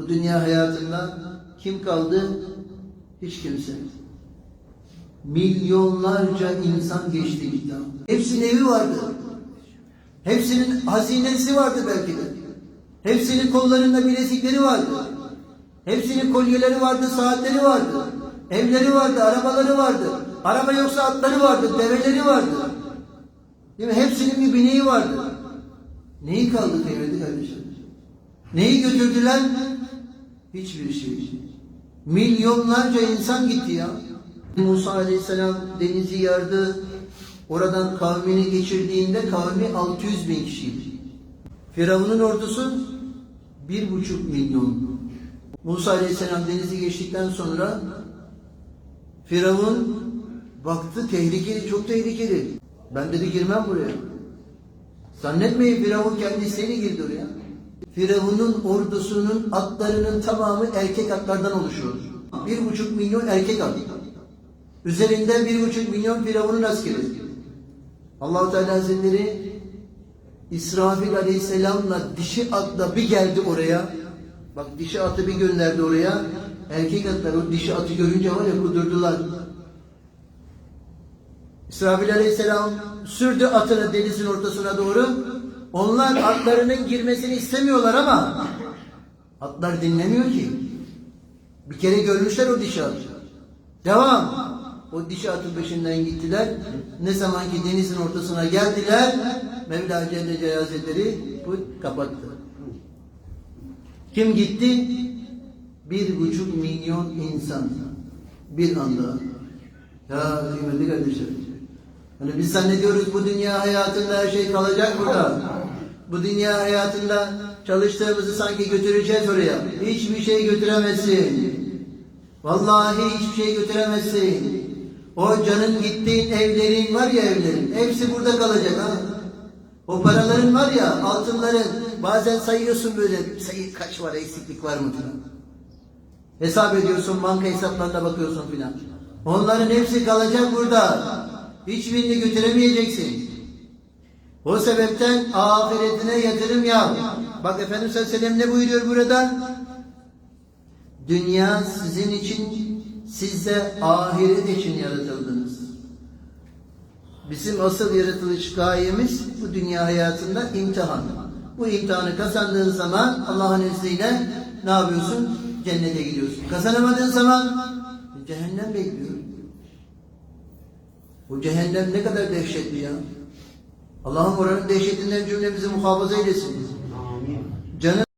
Bu dünya hayatında kim kaldı? Hiç kimse. Milyonlarca insan geçti gitti. Hepsinin evi vardı. Hepsinin hazinesi vardı belki de. Hepsinin kollarında bilezikleri vardı. Hepsinin kolyeleri vardı, saatleri vardı. Evleri vardı, arabaları vardı. Araba yoksa atları vardı, develeri vardı. Değil mi? Hepsinin bir bineği vardı. Neyi kaldı kıymetli kardeşim? Neyi götürdüler? Hiçbir şey. Milyonlarca insan gitti ya. Musa Aleyhisselam denizi yardı. Oradan kavmini geçirdiğinde kavmi 600 bin kişiydi. Firavun'un ordusu bir buçuk milyon. Musa Aleyhisselam denizi geçtikten sonra Firavun baktı tehlikeli, çok tehlikeli. Ben dedi girmem buraya. Zannetmeyin Firavun kendi isteğiyle girdi oraya. Firavun'un ordusunun atlarının tamamı erkek atlardan oluşuyor. Bir buçuk milyon erkek at. Üzerinde bir buçuk milyon Firavun'un askeri. Allahu Teala Hazretleri İsrafil Aleyhisselam'la dişi atla bir geldi oraya. Bak dişi atı bir gönderdi oraya. Erkek atlar o dişi atı görünce var ya kudurdular. İsrafil Aleyhisselam sürdü atını denizin ortasına doğru. Onlar atlarının girmesini istemiyorlar ama atlar dinlemiyor ki. Bir kere görmüşler o dişi atı. Devam. O dişi atın peşinden gittiler. Ne zaman ki denizin ortasına geldiler, Mevla Celle Hazretleri bu kapattı. Kim gitti? Bir buçuk milyon insan. Bir anda. Ya kıymetli kardeşlerim. Hani biz zannediyoruz bu dünya hayatında her şey kalacak burada. Bu dünya hayatında çalıştığımızı sanki götüreceğiz oraya. Hiçbir şey götüremezsin. Vallahi hiçbir şey götüremezsin. O canın gittiğin evlerin var ya evlerin. Hepsi burada kalacak ha. O paraların var ya altınların bazen sayıyorsun böyle sayı kaç var eksiklik var mı. Hesap ediyorsun banka hesaplarına bakıyorsun filan. Onların hepsi kalacak burada. Hiçbirini götüremeyeceksin. O sebepten ahiretine yatırım yap. Bak Efendimiz sallallahu aleyhi ve sellem ne buyuruyor burada? Dünya sizin için, siz de ahiret için yaratıldınız. Bizim asıl yaratılış gayemiz bu dünya hayatında imtihan. Bu imtihanı kazandığın zaman Allah'ın izniyle ne yapıyorsun? Cennete gidiyorsun. Kazanamadığın zaman cehennem bekliyor. Bu cehennem ne kadar dehşetli ya. Allah'ım oranın dehşetinden cümlemizi muhafaza eylesin. Amin. Cennet